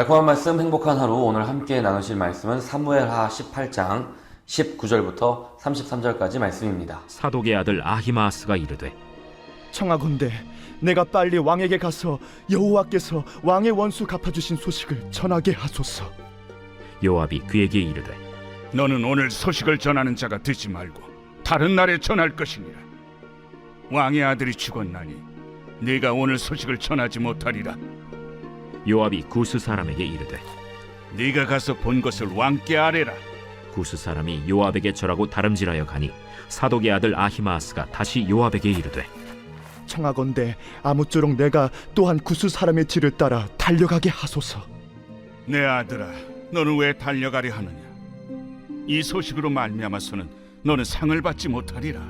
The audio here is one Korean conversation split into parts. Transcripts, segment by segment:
달콤한 말씀, 행복한 하루. 오늘 함께 나누실 말씀은 사무엘하 18장 19절부터 33절까지 말씀입니다. 사독의 아들 아히마아스가 이르되 청하건대 내가 빨리 왕에게 가서 여호와께서 왕의 원수 갚아주신 소식을 전하게 하소서. 요압이 그에게 이르되 너는 오늘 소식을 전하는 자가 되지 말고 다른 날에 전할 것이니라. 왕의 아들이 죽었나니 네가 오늘 소식을 전하지 못하리라. 요압이 구스 사람에게 이르되 네가 가서 본 것을 왕께 아뢰라. 구스 사람이 요압에게 절하고 다름질하여 가니 사독의 아들 아히마아스가 다시 요압에게 이르되 청하건대 아무쪼록 내가 또한 구스 사람의 뒤를 따라 달려가게 하소서. 내 아들아, 너는 왜 달려가려 하느냐? 이 소식으로 말미암아서는 너는 상을 받지 못하리라.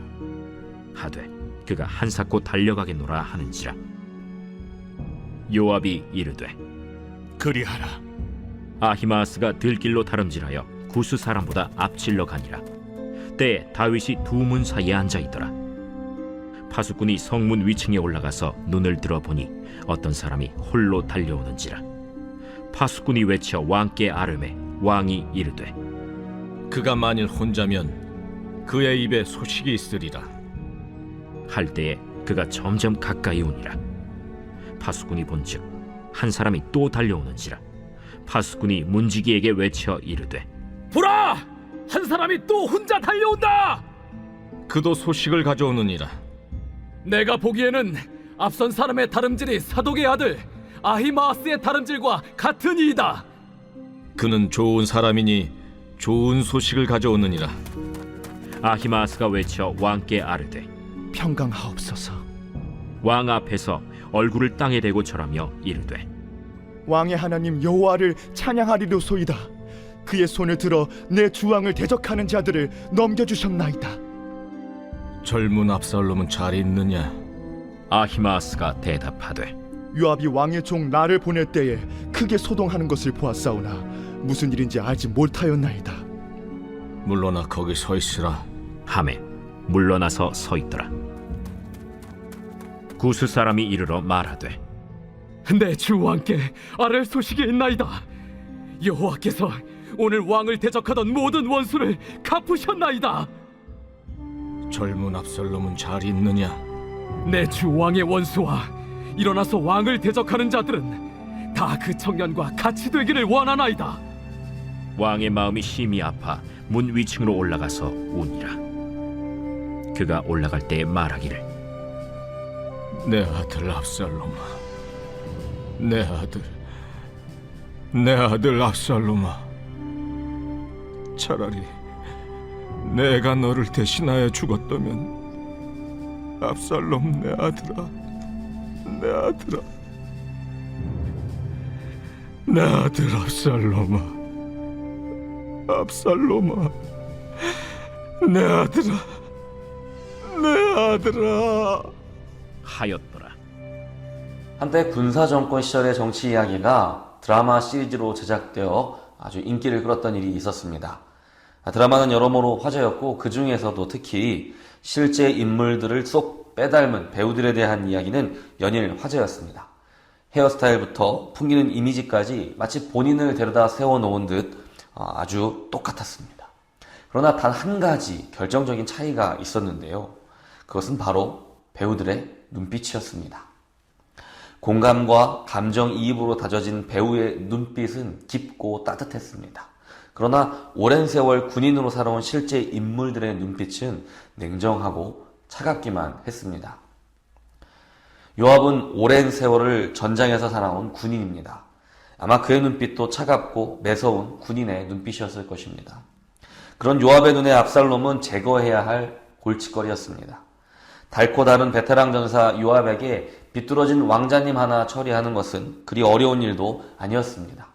하되 그가 한사코 달려가겠노라 하는지라 요압이 이르되 그리하라. 아히마아스가 들길로 다름질하여 구스 사람보다 앞질러 가니라 때에 다윗이 두 문 사이에 앉아 있더라 파수꾼이 성문 위층에 올라가서 눈을 들어 보니 어떤 사람이 홀로 달려오는지라 파수꾼이 외쳐 왕께 아름해 왕이 이르되 그가 만일 혼자면 그의 입에 소식이 있으리라. 할 때에 그가 점점 가까이 오니라 파수꾼이 본즉 한 사람이 또 달려오는지라 파수꾼이 문지기에게 외쳐 이르되 보라! 한 사람이 또 혼자 달려온다! 그도 소식을 가져오느니라. 내가 보기에는 앞선 사람의 다름질이 사독의 아들 아히마아스의 다름질과 같은 이이다. 그는 좋은 사람이니 좋은 소식을 가져오느니라. 아히마아스가 외쳐 왕께 아르되 평강하옵소서. 왕 앞에서 얼굴을 땅에 대고 절하며 이르되 왕의 하나님 여호와를 찬양하리로소이다. 그의 손을 들어 내 주왕을 대적하는 자들을 넘겨주셨나이다. 젊은 압살롬은 잘 있느냐? 아히마아스가 대답하되 요압이 왕의 종 나를 보낼 때에 크게 소동하는 것을 보았사오나 무슨 일인지 알지 못하였나이다. 물러나 거기 서 있으라. 함에 물러나서 서 있더라 구스 사람이 이르러 말하되 내주 왕께 아랠 소식이 있나이다. 여호와께서 오늘 왕을 대적하던 모든 원수를 갚으셨나이다. 젊은 압살롬은 잘 있느냐? 내 주 왕의 원수와 일어나서 왕을 대적하는 자들은 다 그 청년과 같이 되기를 원하나이다. 왕의 마음이 심히 아파 문 위층으로 올라가서 우니라 그가 올라갈 때 말하기를 내 아들 압살롬아, 내 아들, 내 아들 압살롬아, 차라리 내가 너를 대신하여 죽었다면 압살롬 내 아들아, 내 아들아, 내 아들 압살롬아, 압살롬아, 내 아들아, 내 아들아. 하였더라 한때 군사 정권 시절의 정치 이야기가 드라마 시리즈로 제작되어 아주 인기를 끌었던 일이 있었습니다. 아, 드라마는 여러모로 화제였고 그 중에서도 특히 실제 인물들을 쏙 빼닮은 배우들에 대한 이야기는 연일 화제였습니다. 헤어스타일부터 풍기는 이미지까지 마치 본인을 데려다 세워놓은 듯 어, 아주 똑같았습니다. 그러나 단 한 가지 결정적인 차이가 있었는데요. 그것은 바로 배우들의 눈빛이었습니다. 공감과 감정이입으로 다져진 배우의 눈빛은 깊고 따뜻했습니다. 그러나 오랜 세월 군인으로 살아온 실제 인물들의 눈빛은 냉정하고 차갑기만 했습니다. 요압은 오랜 세월을 전장에서 살아온 군인입니다. 아마 그의 눈빛도 차갑고 매서운 군인의 눈빛이었을 것입니다. 그런 요압의 눈에 압살롬은 제거해야 할 골칫거리였습니다. 달고 다른 베테랑 전사 요압에게 비뚤어진 왕자님 하나 처리하는 것은 그리 어려운 일도 아니었습니다.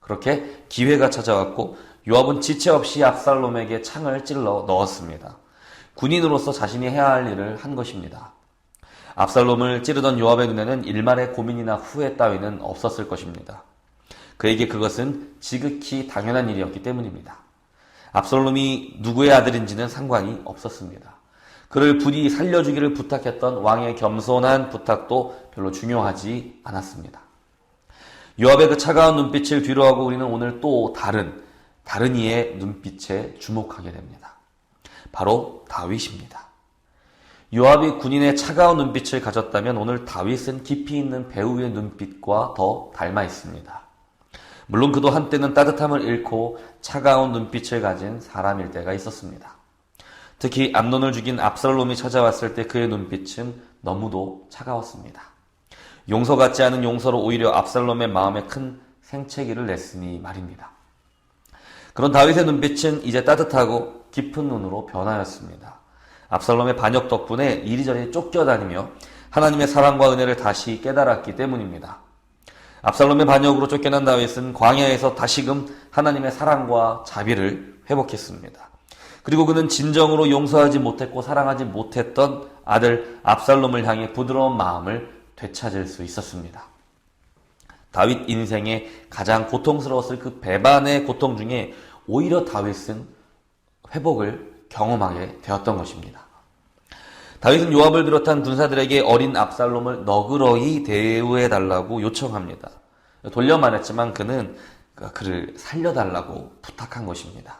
그렇게 기회가 찾아왔고 요압은 지체 없이 압살롬에게 창을 찔러 넣었습니다. 군인으로서 자신이 해야 할 일을 한 것입니다. 압살롬을 찌르던 요압의 눈에는 일말의 고민이나 후회 따위는 없었을 것입니다. 그에게 그것은 지극히 당연한 일이었기 때문입니다. 압살롬이 누구의 아들인지는 상관이 없었습니다. 그를 부디 살려주기를 부탁했던 왕의 겸손한 부탁도 별로 중요하지 않았습니다. 요압의 그 차가운 눈빛을 뒤로하고 우리는 오늘 또 다른 다른 이의 눈빛에 주목하게 됩니다. 바로 다윗입니다. 요압이 군인의 차가운 눈빛을 가졌다면 오늘 다윗은 깊이 있는 배우의 눈빛과 더 닮아 있습니다. 물론 그도 한때는 따뜻함을 잃고 차가운 눈빛을 가진 사람일 때가 있었습니다. 특히 암론을 죽인 압살롬이 찾아왔을 때 그의 눈빛은 너무도 차가웠습니다. 용서 같지 않은 용서로 오히려 압살롬의 마음에 큰 생채기를 냈으니 말입니다. 그런 다윗의 눈빛은 이제 따뜻하고 깊은 눈으로 변하였습니다. 압살롬의 반역 덕분에 이리저리 쫓겨다니며 하나님의 사랑과 은혜를 다시 깨달았기 때문입니다. 압살롬의 반역으로 쫓겨난 다윗은 광야에서 다시금 하나님의 사랑과 자비를 회복했습니다. 그리고 그는 진정으로 용서하지 못했고 사랑하지 못했던 아들 압살롬을 향해 부드러운 마음을 되찾을 수 있었습니다. 다윗 인생의 가장 고통스러웠을 그 배반의 고통 중에 오히려 다윗은 회복을 경험하게 되었던 것입니다. 다윗은 요압을 비롯한 군사들에게 어린 압살롬을 너그러이 대우해 달라고 요청합니다. 돌려 말했지만 그는 그를 살려달라고 부탁한 것입니다.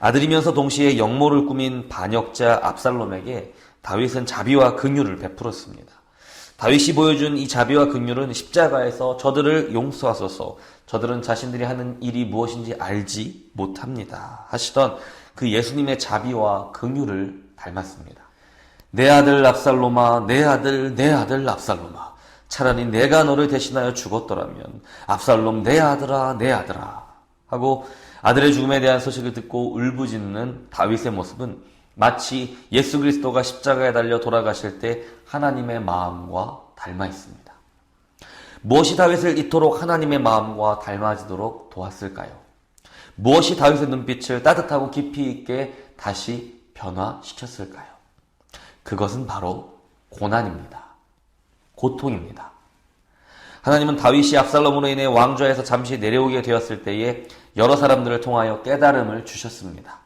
아들이면서 동시에 영모를 꾸민 반역자 압살롬에게 다윗은 자비와 긍휼을 베풀었습니다. 다윗이 보여준 이 자비와 긍휼은 십자가에서 저들을 용서하소서 저들은 자신들이 하는 일이 무엇인지 알지 못합니다. 하시던 그 예수님의 자비와 긍휼을 닮았습니다. 내 아들 압살롬아 내 아들 내 아들 압살롬아 차라리 내가 너를 대신하여 죽었더라면 압살롬 내 아들아 내 아들아 하고 아들의 죽음에 대한 소식을 듣고 울부짖는 다윗의 모습은 마치 예수 그리스도가 십자가에 달려 돌아가실 때 하나님의 마음과 닮아 있습니다. 무엇이 다윗을 이토록 하나님의 마음과 닮아지도록 도왔을까요? 무엇이 다윗의 눈빛을 따뜻하고 깊이 있게 다시 변화시켰을까요? 그것은 바로 고난입니다. 고통입니다. 하나님은 다윗이 압살롬으로 인해 왕좌에서 잠시 내려오게 되었을 때에 여러 사람들을 통하여 깨달음을 주셨습니다.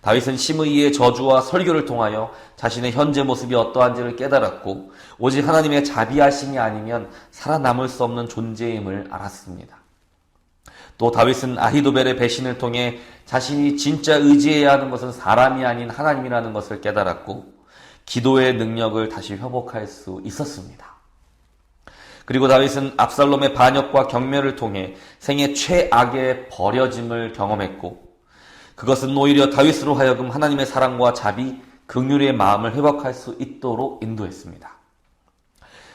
다윗은 심의의 저주와 설교를 통하여 자신의 현재 모습이 어떠한지를 깨달았고 오직 하나님의 자비하심이 아니면 살아남을 수 없는 존재임을 알았습니다. 또 다윗은 아히도벨의 배신을 통해 자신이 진짜 의지해야 하는 것은 사람이 아닌 하나님이라는 것을 깨달았고 기도의 능력을 다시 회복할 수 있었습니다. 그리고 다윗은 압살롬의 반역과 경멸을 통해 생애 최악의 버려짐을 경험했고 그것은 오히려 다윗으로 하여금 하나님의 사랑과 자비, 긍휼의 마음을 회복할 수 있도록 인도했습니다.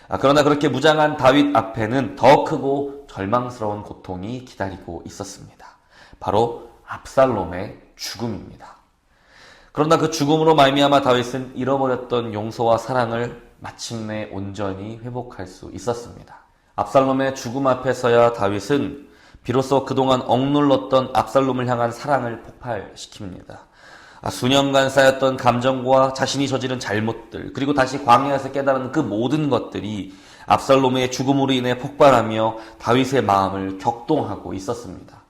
아, 그러나 그렇게 무장한 다윗 앞에는 더 크고 절망스러운 고통이 기다리고 있었습니다. 바로 압살롬의 죽음입니다. 그러나 그 죽음으로 말미암아 다윗은 잃어버렸던 용서와 사랑을 마침내 온전히 회복할 수 있었습니다. 압살롬의 죽음 앞에서야 다윗은 비로소 그동안 억눌렀던 압살롬을 향한 사랑을 폭발시킵니다. 아, 수년간 쌓였던 감정과 자신이 저지른 잘못들, 그리고 다시 광야에서 깨달은 그 모든 것들이 압살롬의 죽음으로 인해 폭발하며 다윗의 마음을 격동하고 있었습니다.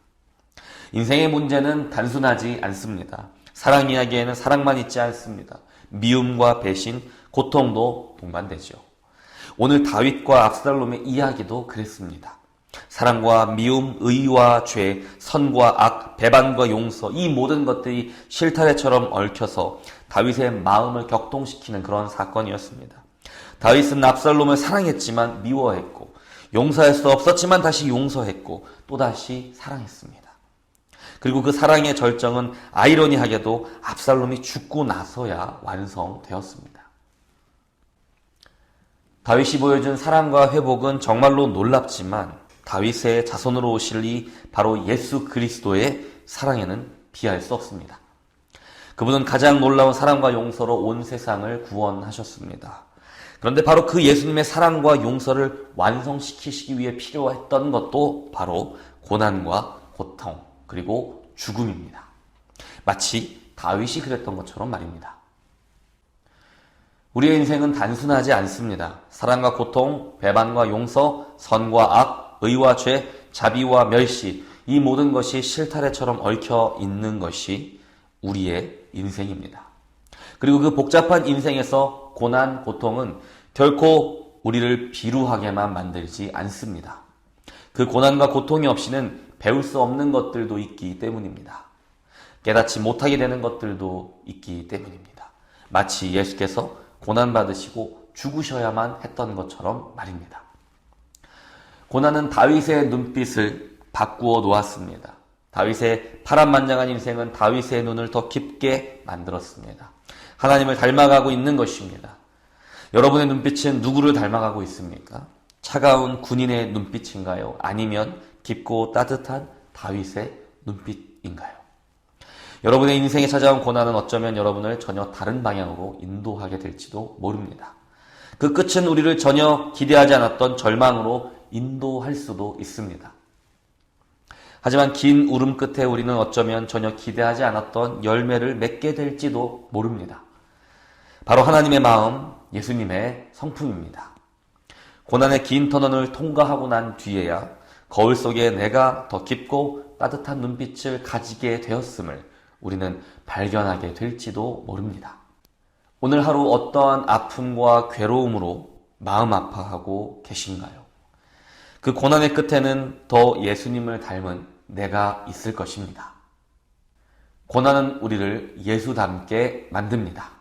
인생의 문제는 단순하지 않습니다. 사랑 이야기에는 사랑만 있지 않습니다. 미움과 배신, 고통도 동반되죠. 오늘 다윗과 압살롬의 이야기도 그랬습니다. 사랑과 미움, 의와 죄, 선과 악, 배반과 용서, 이 모든 것들이 실타래처럼 얽혀서 다윗의 마음을 격동시키는 그런 사건이었습니다. 다윗은 압살롬을 사랑했지만 미워했고, 용서할 수 없었지만 다시 용서했고, 또다시 사랑했습니다. 그리고 그 사랑의 절정은 아이러니하게도 압살롬이 죽고 나서야 완성되었습니다. 다윗이 보여준 사랑과 회복은 정말로 놀랍지만 다윗의 자손으로 오실 이 바로 예수 그리스도의 사랑에는 비할 수 없습니다. 그분은 가장 놀라운 사랑과 용서로 온 세상을 구원하셨습니다. 그런데 바로 그 예수님의 사랑과 용서를 완성시키시기 위해 필요했던 것도 바로 고난과 고통, 그리고 죽음입니다. 마치 다윗이 그랬던 것처럼 말입니다. 우리의 인생은 단순하지 않습니다. 사랑과 고통, 배반과 용서, 선과 악, 의와 죄, 자비와 멸시, 이 모든 것이 실타래처럼 얽혀 있는 것이 우리의 인생입니다. 그리고 그 복잡한 인생에서 고난, 고통은 결코 우리를 비루하게만 만들지 않습니다. 그 고난과 고통이 없이는 배울 수 없는 것들도 있기 때문입니다. 깨닫지 못하게 되는 것들도 있기 때문입니다. 마치 예수께서 고난받으시고 죽으셔야만 했던 것처럼 말입니다. 고난은 다윗의 눈빛을 바꾸어 놓았습니다. 다윗의 파란만장한 인생은 다윗의 눈을 더 깊게 만들었습니다. 하나님을 닮아가고 있는 것입니다. 여러분의 눈빛은 누구를 닮아가고 있습니까? 차가운 군인의 눈빛인가요? 아니면 깊고 따뜻한 다윗의 눈빛인가요? 여러분의 인생에 찾아온 고난은 어쩌면 여러분을 전혀 다른 방향으로 인도하게 될지도 모릅니다. 그 끝은 우리를 전혀 기대하지 않았던 절망으로 인도할 수도 있습니다. 하지만 긴 울음 끝에 우리는 어쩌면 전혀 기대하지 않았던 열매를 맺게 될지도 모릅니다. 바로 하나님의 마음, 예수님의 성품입니다. 고난의 긴 터널을 통과하고 난 뒤에야 거울 속에 내가 더 깊고 따뜻한 눈빛을 가지게 되었음을 우리는 발견하게 될지도 모릅니다. 오늘 하루 어떠한 아픔과 괴로움으로 마음 아파하고 계신가요? 그 고난의 끝에는 더 예수님을 닮은 내가 있을 것입니다. 고난은 우리를 예수 닮게 만듭니다.